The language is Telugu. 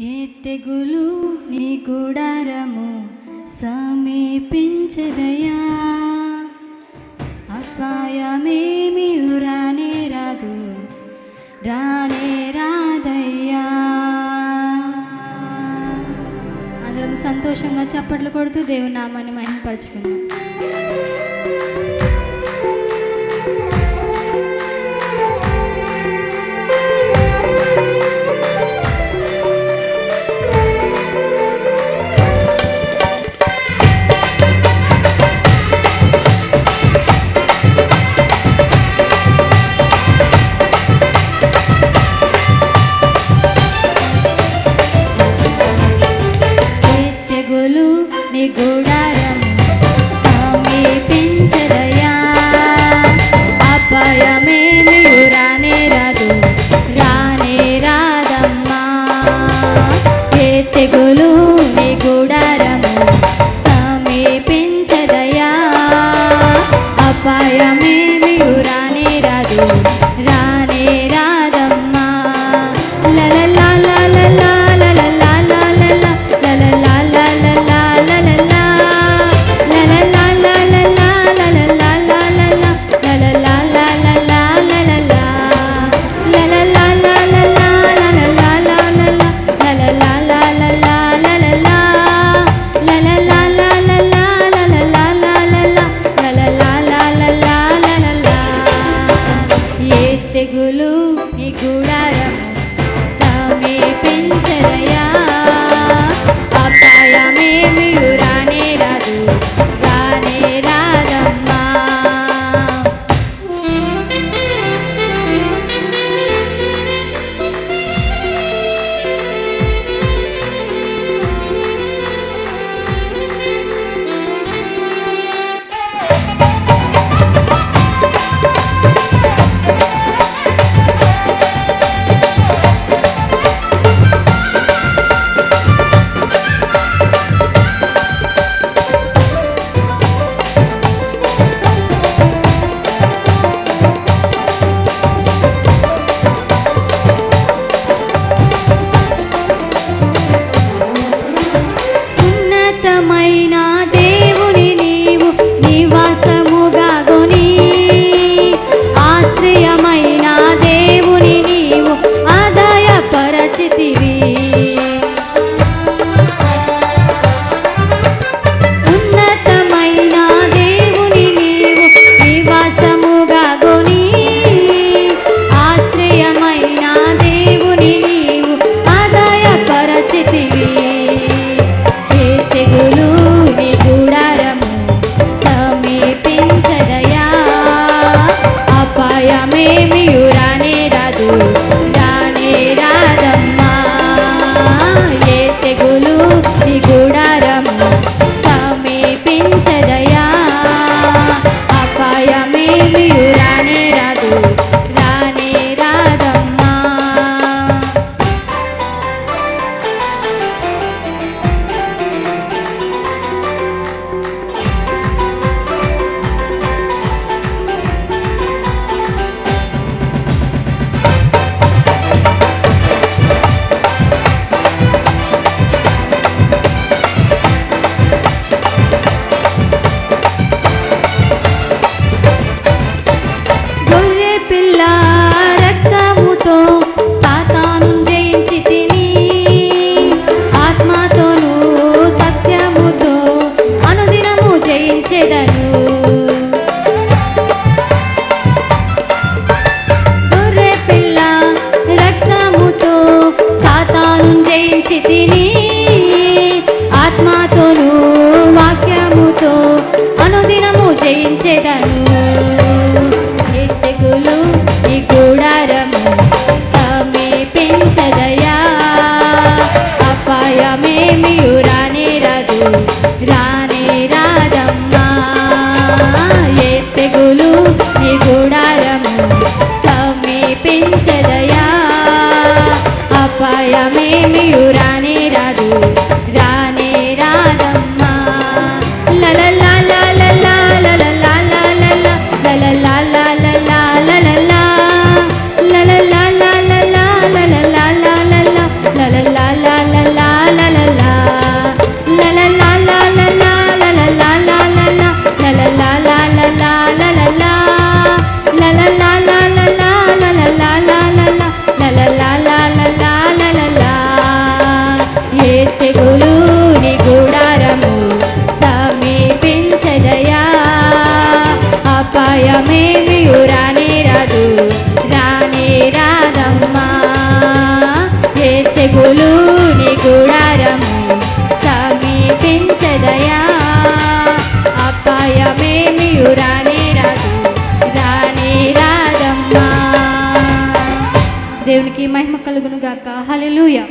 ఏ తెగులు నీ గుడారము సమీపించదయా? అపాయమేమి రానే రాదు రానే రాదయ్యా. అందరం సంతోషంగా చప్పట్లు కొడుతూ దేవునామాన్ని మహిమపరచుకున్నాం కాలమే రానే రాదు. రానే రాదమ్మా. ఏ తెగులు సమయమేమి రానే రాదు రానే రాదమ్మా. దేవునికి మహిమ కలుగును గాక హలెలుయా